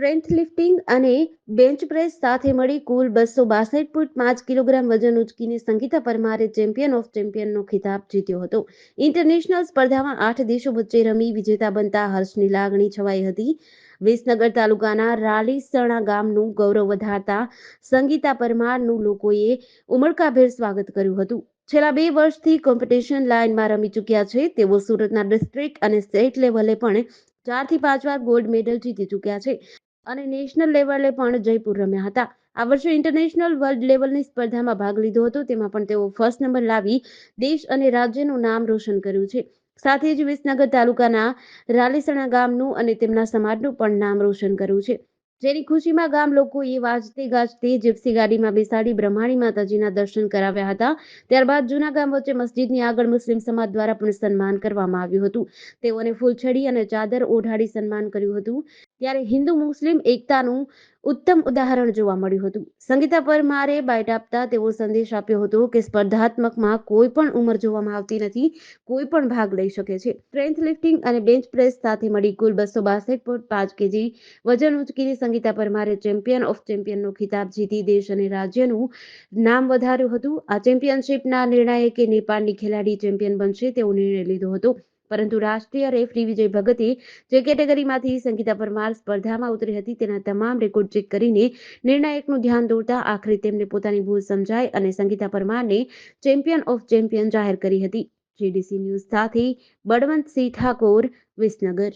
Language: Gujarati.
સ્ટ્રેન્થ લિફ્ટિંગ અને બેન્ચ પ્રેસ સાથે મળી કુલ બસો બાસઠ પોઈન્ટ પાંચ કિલોગ્રામ વજન ઉચકીને સંગીતા પરમારે ચેમ્પિયન ઓફ ચેમ્પિયનનો ખિતાબ જીત્યો હતો. ઇન્ટરનેશનલ સ્પર્ધામાં આઠ દેશો વચ્ચે રમી વિજેતા બનતા હર્ષની લાગણી છવાઈ હતી. વિસનગર તાલુકાના રાલીસણા ગામનું ગૌરવ વધારતા સંગીતા પરમારનું લોકોએ ઉમળકાભેર સ્વાગત કર્યું હતું. છેલ્લા બે વર્ષથી કોમ્પિટિશન લાઇનમાં રમી ચૂક્યા છે. તેઓ સુરતના ડિસ્ટ્રિક્ટ અને સ્ટેટ લેવલે પણ ચારથી પાંચ વાર ગોલ્ડ મેડલ જીતી ચૂક્યા છે. અને નેશનલ લેવલે પણ જયપુર રમ્યા હતા. આ વર્ષે ઇન્ટરનેશનલ વર્લ્ડ લેવલની સ્પર્ધામાં ભાગ લીધો હતો. તેમાં પણ તેઓ ફર્સ્ટ નંબર લાવી દેશ અને રાજ્યનું નામ રોશન કર્યું છે. સાથે જ વિસનગર તાલુકાના રાલીસણા ગામનું અને તેમના સમાજનું પણ નામ રોશન કર્યું છે. જેની ખુશીમાં ગામ લોકોએ વાજતે ગાજતે જીપ્સી ગાડીમાં બેસાડી બ્રહ્માણી માતાજીના દર્શન કરાવ્યા હતા. ત્યારબાદ જૂના ગામ વચ્ચે મસ્જિદની આગળ મુસ્લિમ સમાજ દ્વારા પણ સન્માન કરવામાં આવ્યું હતું. તેઓને ફૂલછડી અને ચાદર ઓઢાડી સન્માન કર્યું હતું. ત્યારે હિન્દુ મુસ્લિમ એકતાનું ઉત્તમ ઉદાહરણ જોવા મળ્યું હતું. સંગીતા પરમારે બાઇટ આપતા તેવો સંદેશ આપ્યો હતો કે સ્પર્ધાત્મકમાં કોઈ પણ ઉંમર જોવામાં આવતી નથી, કોઈ પણ ભાગ લઈ શકે છે. સ્ટ્રેન્થ લિફ્ટિંગ અને બેન્ચ પ્રેસ સાથે મળી કુલ બસો બાસઠ પોઈન્ટ પાંચ કેજી વજન ઉચકીને સંગીતા પરમારે ચેમ્પિયન ઓફ ચેમ્પિયનનો ખિતાબ જીતી દેશ અને રાજ્યનું નામ વધાર્યું હતું. આ ચેમ્પિયનશિપના નિર્ણાયકે નેપાળની ખેલાડી ચેમ્પિયન બનશે તેવો નિર્ણય લીધો હતો. પરંતુ રાષ્ટ્રીય રેફરી વિજય ભગતે જે કેટેગરીમાંથી સંગીતા પરમાર સ્પર્ધામાં ઉતરી હતી તેના તમામ રેકોર્ડ ચેક કરીને નિર્ણાયકનું ધ્યાન દોરતા આખરે તેમને પોતાની ભૂલ સમજાય અને સંગીતા પરમારને ચેમ્પિયન ઓફ ચેમ્પિયન જાહેર કરી હતી. જીડીસી ન્યૂઝ સાથે બળવંતસિંહ ઠાકોર વિસનગર.